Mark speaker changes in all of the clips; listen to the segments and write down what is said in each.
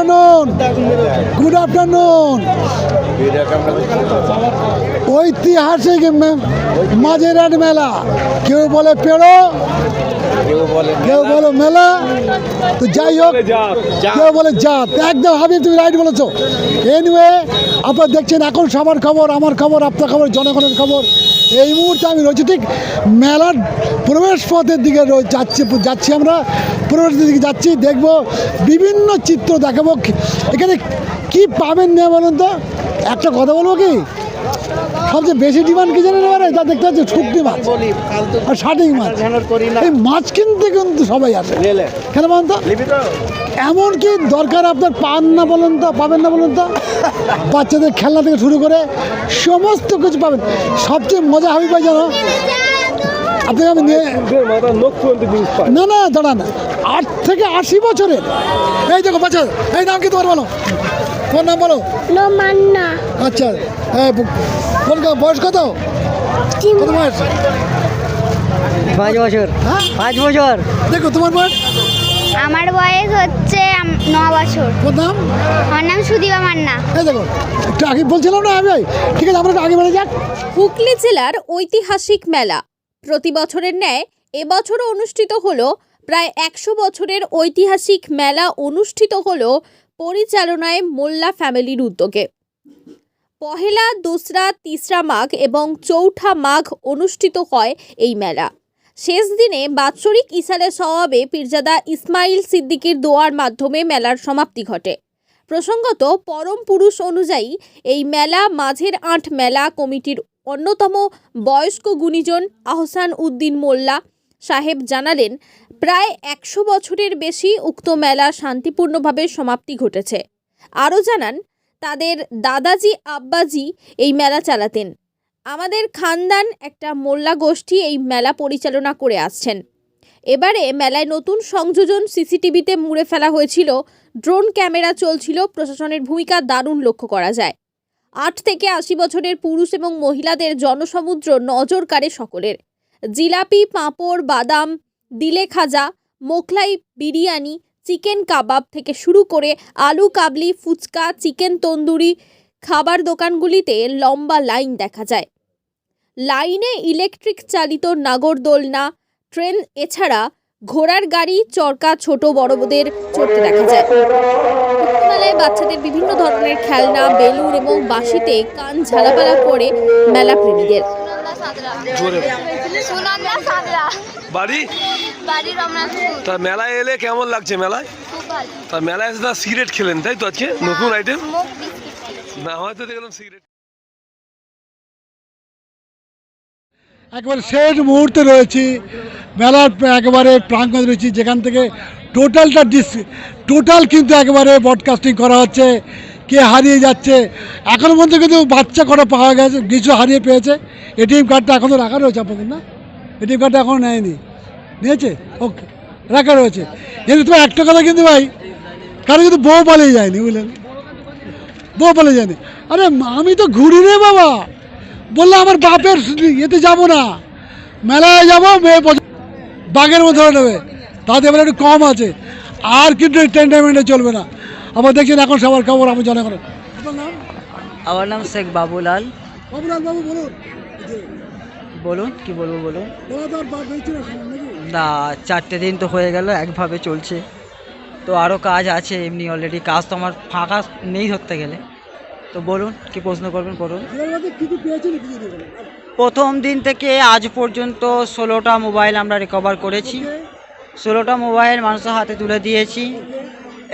Speaker 1: Afternoon. Good afternoon. ঐতিহাসিক মে- মাঝেরহাট মেলা। কেউ বলে পেড়ো কেউ বলে মেলা। তো যাই হোক কেউ বলে জাত। একদম হাবিব তুমি রাইট বলেছ। এনিওয়ে আপনারা দেখছেন এখন সবার খবর আমার খবর আপনার খবর জনগণের খবর। এই মুহূর্তে আমি রয়েছি, ঠিক মেলার প্রবেশ পথের দিকে যাচ্ছি যাচ্ছি আমরা। প্রবেশ দিকে যাচ্ছি, দেখব বিভিন্ন চিত্র দেখাবো। এখানে কি পাবেন না বলুন তো? একটা কথা বলব কি? সবচেয়ে বেশি ডিমান্ড কি জানেন এবারে? যা দেখতে পাচ্ছি শুকনি মাছ। আর শাটিং মাছ। এই মাছ কিনতে কিন্তু সবাই আসে। কেন বলুন তো? এমন কি দরকার আপনার পান না বলুন তো পাবেন না বলুন তো? বাচ্চাদের খেলনা থেকে শুরু করে সমস্ত কিছু পাবেন। সবচেয়ে মজা হবে পাই জানো? আপনাকে আমি নিয়ে না না দাঁড়ান। আট থেকে আশি বছরের। এই দেখো বাচ্চা এই নাম কি তোমার বলো? তোমার নাম বলো?
Speaker 2: মান্না।
Speaker 1: আচ্ছা কোন বয়স কত? কত বয়স?
Speaker 3: পাঁচ বছর।
Speaker 1: হ্যাঁ?
Speaker 3: পাঁচ বছর।
Speaker 1: দেখো তোমার বয়স?
Speaker 2: আমার বয়স হচ্ছে ন বছর।
Speaker 1: নাম?
Speaker 2: আমার নাম সুদীপা মান্না।
Speaker 1: এই দেখো একটু আগে বলছিলাম না আমি? ঠিক আছে আমরা আগে বেড়ে যাক।
Speaker 4: হুগলি জেলার ঐতিহাসিক মেলা। প্রতি বছরের ন্যায় এবছরও অনুষ্ঠিত হলো প্রায় একশো বছরের ঐতিহাসিক মেলা অনুষ্ঠিত হলো পরিচালনায় মোল্লা ফ্যামিলির উদ্যোগে। পহেলা, দোসরা, তিসরা মাঘ এবং চৌঠা মাঘ অনুষ্ঠিত হয় এই মেলা। শেষ দিনে বাৎসরিক ইসালের স্বভাবে পীরজাদা ইসমাইল সিদ্দিকীর দোয়ার মাধ্যমে মেলার সমাপ্তি ঘটে। প্রসঙ্গত, পরম পুরুষ অনুযায়ী এই মেলা মাঝের আট মেলা কমিটির অন্যতম বয়স্ক গুণীজন আহসান উদ্দিন মোল্লা সাহেব জানালেন, প্রায় একশো বছরের বেশি উক্ত মেলা শান্তিপূর্ণভাবে সমাপ্তি ঘটেছে। আরও জানান তাদের দাদাজি, আব্বাজি এই মেলা চালাতেন। আমাদের খানদান একটা মোল্লা গোষ্ঠী এই মেলা পরিচালনা করে আসছেন। এবারে মেলায় নতুন সংযোজন সিসিটিভিতে মুড়ে ফেলা হয়েছিল। ড্রোন ক্যামেরা চলছিল। প্রশাসনের ভূমিকা দারুণ লক্ষ্য করা যায়। আট থেকে আশি বছরের পুরুষ এবং মহিলাদের জনসমুদ্র নজর কাড়ে সকলের। জিলাপি, পাঁপড়, বাদাম, দিলে খাজা মোগলাই বিরিয়ানি চিকেন কাবাব থেকে শুরু করে আলু কাবলি ফুচকা চিকেন তন্দুরি খাবার দোকানগুলিতে লম্বা লাইন দেখা যায়। লাইনে ইলেকট্রিক চালিত নাগরদোলনা ট্রেন এছাড়া ঘোড়ার গাড়ি চরকা ছোট বড়দের চড়তে দেখা যায়। মেলায় বাচ্চাদের বিভিন্ন ধরনের খেলনা বেলুন এবং বাঁশিতে কান ঝালাপালা করে মেলা প্রেমীদের
Speaker 5: বাড়ি?
Speaker 6: বাড়ি রমনাথপুর
Speaker 5: তা মেলায় এলে কেমন লাগছে মেলায়? তা মেলায় এসে তা সিগারেট খেলেন তাই তো আজকে? নতুন আইটেম না হয়তো দেখলাম সিগারেট
Speaker 1: একেবারে শেষ মুহূর্তে রয়েছি মেলার একেবারে প্রাঙ্গণ রয়েছি যেখান থেকে টোটালটা ডিস টোটাল কিন্তু একেবারে ব্রডকাস্টিং করা হচ্ছে কে হারিয়ে যাচ্ছে। এখনও পর্যন্ত কিন্তু বাচ্চা কটা পাওয়া গেছে কিছু হারিয়ে পেয়েছে। এটিএম কার্ডটা এখনও রাখা রয়েছে আপনাদের না? এটিএম কার্ডটা এখনও নেয়নি। নিয়েছে? ওকে রাখা রয়েছে। কিন্তু তোমার একটা কথা কিন্তু ভাই কারও কিন্তু বউ পালিয়ে যায়নি বুঝলেন? বউ পালিয়ে যায়নি। আরে আমি তো ঘুরি রে বাবা। বলল আমার বাপের এতে যাব না। মেলায় যাব মেয়ে বাঘের মতো ধরে নেবে। তাতে এবার একটু কম আছে। আর কিন্তু এন্টারটেনমেন্টে চলবে না। আবার দেখছেন এখন সবার খবর আমি জনগণ আপনার নাম?
Speaker 3: আমার নাম শেখ বাবুলাল।
Speaker 1: বাবুলাল বাবু বলুন।
Speaker 3: বলুন কি বলব বলুন।
Speaker 1: না
Speaker 3: চারটে দিন তো হয়ে গেল একভাবে চলছে। তো আরও কাজ আছে এমনি অলরেডি কাজ তো আমার ফাঁকা নেই ধরতে গেলে। তো বলুন কি প্রশ্ন করবেন করুন প্রথম দিন থেকে আজ পর্যন্ত ষোলোটা মোবাইল আমরা রিকভার করেছি। ষোলোটা মোবাইল মানুষের হাতে তুলে দিয়েছি।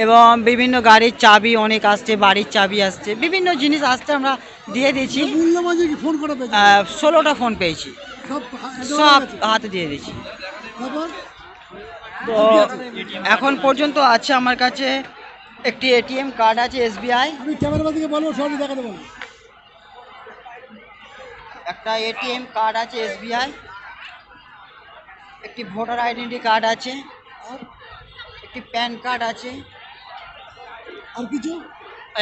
Speaker 3: এবং বিভিন্ন গাড়ির চাবি অনেক আসছে বাড়ির চাবি আসছে বিভিন্ন জিনিস আসছে আমরা দিয়ে দিয়েছি। ষোলোটা ফোন পেয়েছি।
Speaker 1: সব
Speaker 3: হাতে দিয়ে দিয়েছি। তো এখন পর্যন্ত আছে আমার কাছে একটি এটিএম কার্ড আছে এসবিআই।
Speaker 1: আমি বলব সবই দেখাতে বলব।
Speaker 3: একটা এটিএম কার্ড আছে এসবিআই। একটি ভোটার আইডেন্টি কার্ড আছে। একটি প্যান কার্ড আছে।
Speaker 1: আর কিছু?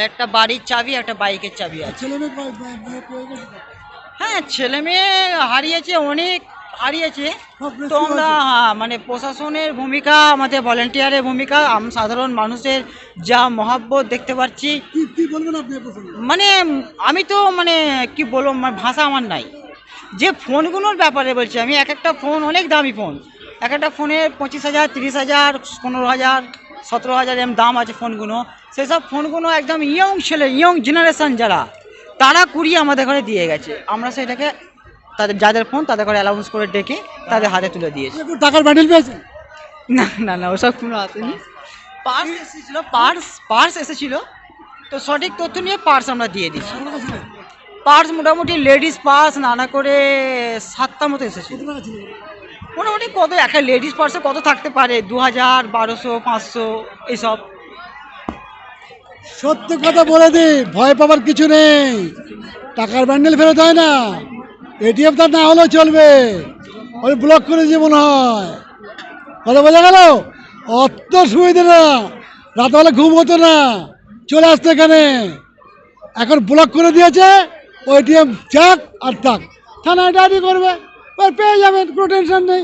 Speaker 3: একটা বাড়ির চাবি একটা বাইকের চাবি আছে।
Speaker 1: ছেলে মেয়ে?
Speaker 3: হ্যাঁ ছেলে মেয়ে হারিয়েছে অনেক। হারিয়েছে। তো আমরা হ্যাঁ, মানে প্রশাসনের ভূমিকা আমাদের ভলেন্টিয়ারের ভূমিকা আম সাধারণ মানুষের যা মহাব্বত দেখতে পাচ্ছি? মানে আমি তো মানে কি বলব মানে ভাষা আমার নাই। যে ফোনগুলোর ব্যাপারে বলছি আমি এক একটা ফোন অনেক দামি ফোন। এক একটা ফোনের পঁচিশ হাজার তিরিশ হাজার পনেরো হাজার সতেরো হাজার এরম দাম আছে ফোনগুলো। সেসব ফোনগুলো একদম ইয়ং ছেলে ইয়ং জেনারেশন যারা তারা কুড়িয়ে আমাদের ঘরে দিয়ে গেছে। আমরা সেটাকে তাদের যাদের ফোন তাদের করে অ্যালাউন্স করে ডেকে তাদের হাতে তুলে দিয়েছে।
Speaker 1: টাকার ব্যান্ডেল পেয়েছেন
Speaker 3: না না না ওসব কোনো আসেনি পার্স এসেছিল পার্স পার্স এসেছিল। তো সঠিক তথ্য নিয়ে পার্স আমরা দিয়ে দিচ্ছি। পার্স মোটামুটি লেডিস পার্স নানা করে সাতটা মতো এসেছিল। মোটামুটি কত একটা লেডিস পার্সে কত থাকতে পারে? দু হাজার বারোশো পাঁচশো এইসব
Speaker 1: সত্যি কথা বলে দি ভয় পাবার কিছু নেই। টাকার ব্যান্ডেল ফেরত হয় না। এটিএম তার না হলেও চলবে। ওই ব্লক করে দিয়ে মনে হয়। কথা বোঝা গেল? অত সুবিধে না। রাতবেলা ঘুম হতো না। চলে আসতো এখানে। এখন ব্লক করে দিয়েছে। ওই এটিএম যাক আর থাক থানায় ডায়রি করবে। পেয়ে যাবেন, কোনো টেনশন নেই।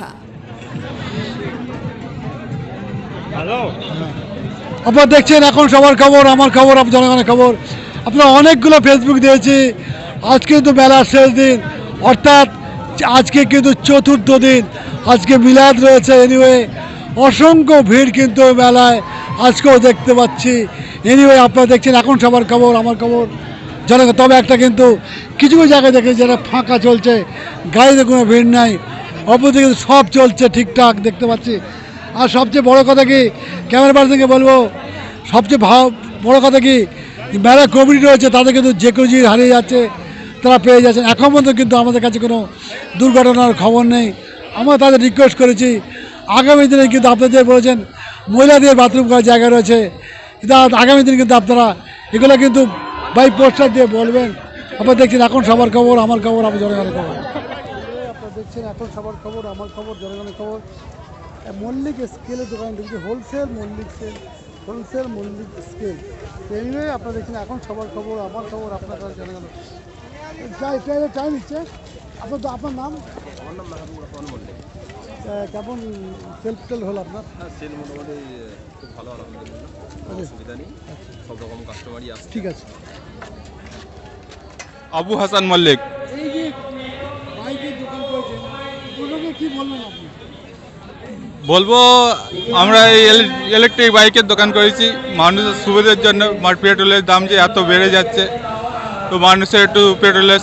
Speaker 1: আপনারা দেখছেন এখন সবার খবর আমার খবর জনগণের খবর। আপনারা অনেকগুলো ফেসবুক দিয়েছি। আজকে কিন্তু মেলার শেষ দিন। অর্থাৎ আজকে কিন্তু চতুর্থ দিন। আজকে মিলাদ রয়েছে এনিওয়ে অসংখ্য ভিড় কিন্তু ওই মেলায়। আজকেও দেখতে পাচ্ছি। এনিওয়ে আপনারা দেখছেন এখন সবার খবর আমার খবর। জনগণ তবে একটা কিন্তু কিছু কিছু জায়গায় দেখে যেটা ফাঁকা চলছে। গাড়িতে কোনো ভিড় নাই। অপরদিকে সব চলছে ঠিকঠাক, দেখতে পাচ্ছি। আর সবচেয়ে বড় কথা কি, ক্যামেরা পার্সনকে বলব, সবচেয়ে ভাব, বড় কথা কি মেলা কমিটি রয়েছে, তাদের কিন্তু যে কেউ যদি হারিয়ে যাচ্ছে, তারা পেয়ে যাচ্ছেন। এখন পর্যন্ত কিন্তু আমাদের কাছে কোনো দুর্ঘটনার খবর নেই। আমরা তাদের রিকোয়েস্ট করেছি, আগামী দিনে কিন্তু আপনাদের বলেছেন মহিলাদের বাথরুম করার জায়গা রয়েছে আগামী দিনে কিন্তু আপনারা এগুলো কিন্তু বাই পোস্টার দিয়ে বলবেন। আপনারা দেখছেন, এখন সবার খবর, আমার খবর, আমার জনগণের খবর। দেখছেন এখন সবার খবর আমার খবর জনগণের খবর। মল্লিক স্কেলের দোকান দেখছি wholesale Mallick sale wholesale Mallick scale anyway আপনারা দেখছেন এখন সবার খবর আমার খবর আপনার কাছে জনগণ যাই টাইমে টাইম দিচ্ছে আপনার তো আপনার নাম?
Speaker 7: আমার নাম মেহবুব রহমান মল্লিক।
Speaker 1: কেমন সেলফ সেল হলো আপনার?
Speaker 7: হ্যাঁ সেল মোটামুটি খুব ভালো আলহামদুলিল্লাহ কোনো অসুবিধা নেই। সব রকম কাস্টমারই আসছে।
Speaker 1: ঠিক আছে।
Speaker 8: আবু হাসান মল্লিক
Speaker 1: এই যে বাইকের দোকান করেছেন দুটোকে কি বলবেন আপনি
Speaker 8: বলব আমরা এই ইলেকট্রিক বাইকের দোকান করেছি। মানুষের সুবিধার জন্য পেট্রোলের দাম যে এত বেড়ে যাচ্ছে তো মানুষের একটু পেট্রোলের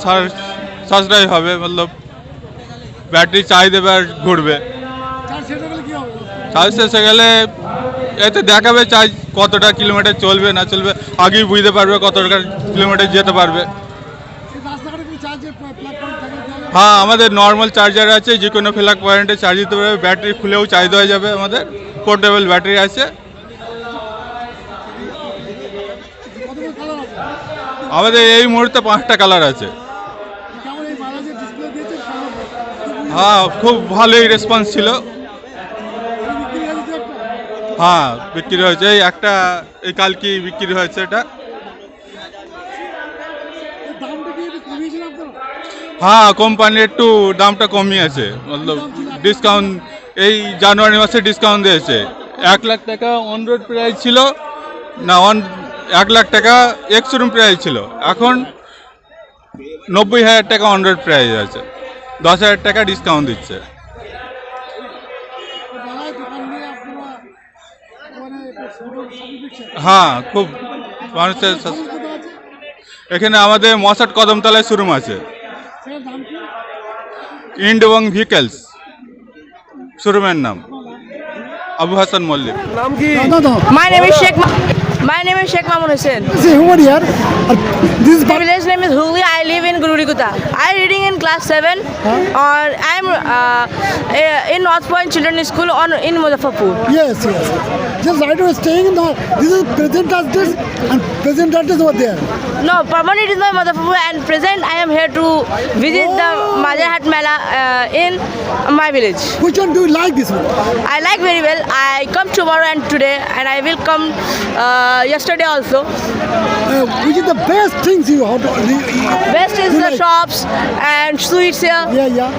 Speaker 8: সাশ্রয় হবে মতলব ব্যাটারি চাই দেবে আর ঘুরবে। চার্জ শেষে গেলে এতে দেখাবে চার্জ কতটা কিলোমিটার চলবে না চলবে আগেই বুঝতে পারবে কতটা কিলোমিটার যেতে পারবে। হ্যাঁ আমাদের নর্মাল চার্জার আছে, যে কোনো ফ্ল্যাগ পয়েন্টে চার্জ দিতে পারবে ব্যাটারি খুলেও চার্জ দেওয়া যাবে আমাদের পোর্টেবল ব্যাটারি আছে। আমাদের এই মুহূর্তে পাঁচটা কালার আছে। হ্যাঁ খুব ভালোই রেসপন্স ছিল। হ্যাঁ বিক্রি হয়েছে, এই একটা, এই কালকে বিক্রি হয়েছে এটা? হ্যাঁ কোম্পানি একটু দামটা কমই কমিয়েছে মতলব ডিসকাউন্ট এই জানুয়ারি মাসে ডিসকাউন্ট দিয়েছে। এক লাখ টাকা অন রোড প্রাইস ছিল, না অন এক লাখ টাকা এক্সরুম প্রাইস ছিল। এখন নব্বই হাজার টাকা অন রোড প্রাইস আছে। দশ হাজার টাকা ডিসকাউন্ট দিচ্ছে। হ্যাঁ খুব মানুষের
Speaker 1: আছে
Speaker 8: এখানে আমাদের মশাট কদমতলায় শোরুম আছে।
Speaker 1: সেটার দাম কি
Speaker 8: ইন্ড এবং ভিকেলস শোরুমের নাম আবু হাসান মল্লিক
Speaker 5: নাম কি
Speaker 1: দাদা
Speaker 9: My name is Sheikh. Ma- My name is Sheikh Mamun Hussain.
Speaker 1: See, who are here? Uh, This is
Speaker 9: My village name is Hugli. I live in Gururikuta. I am reading in class 7 or I am uh, in North Point Children's School on in Muzaffarpur.
Speaker 1: Yes, yes. Just right now staying in the, this is present address and present address over there.
Speaker 9: No, permanent is my Muzaffarpur and present I am here to visit the
Speaker 1: Oh.
Speaker 9: Majahat Mela uh, in my village.
Speaker 1: Which one do you like this one?
Speaker 9: I like very well. I come tomorrow and today and I will come uh, yesterday also.
Speaker 1: Uh, which is the best things you have to...
Speaker 9: Best is the
Speaker 1: like?
Speaker 9: shops and sweets here.
Speaker 1: Yeah, yeah.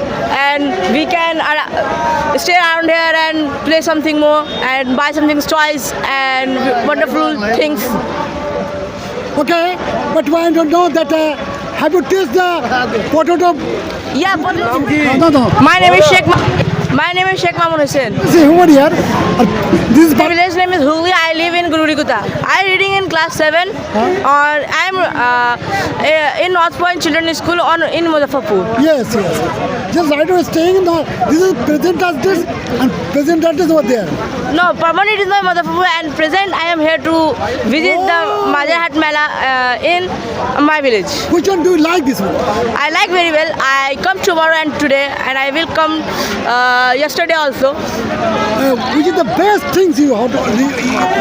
Speaker 9: and we can uh, stay around here and play something more and buy something toys and wonderful things.
Speaker 1: Okay, but I don't know that... Uh, have you tasted the potato?
Speaker 9: Yeah,
Speaker 1: no.
Speaker 9: my name is Sheikh. Ma- my name is Sheikh Mamun Hussain.
Speaker 1: See, who are here? This
Speaker 9: village name is Hugli. I live in Gururikuta. I am reading in class 7 or I am uh, eh, in North Point Children's School on in Muzaffarpur.
Speaker 1: Yes, yes. Just right now staying in the... This is present address and present address over there.
Speaker 9: No, permanent is my Muzaffarpur and present I am here to visit
Speaker 1: Oh.
Speaker 9: the Majahat Mela uh, in my village.
Speaker 1: Which one do you like this one?
Speaker 9: I like very well. I come tomorrow and today, and I will come uh, yesterday also.
Speaker 1: Uh, which is the best things you have to...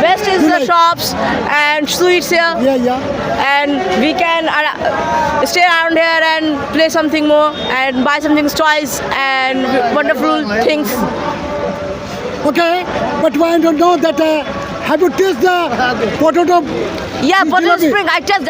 Speaker 9: Best is
Speaker 1: You
Speaker 9: the
Speaker 1: like?
Speaker 9: shops and sweets here,
Speaker 1: Yeah, yeah.
Speaker 9: and we can uh, stay around here and play something more and buy something toys and wonderful things.
Speaker 1: Okay, but I don't know that... Uh, have you tasted the potato?
Speaker 9: Yeah, potato spring. I just.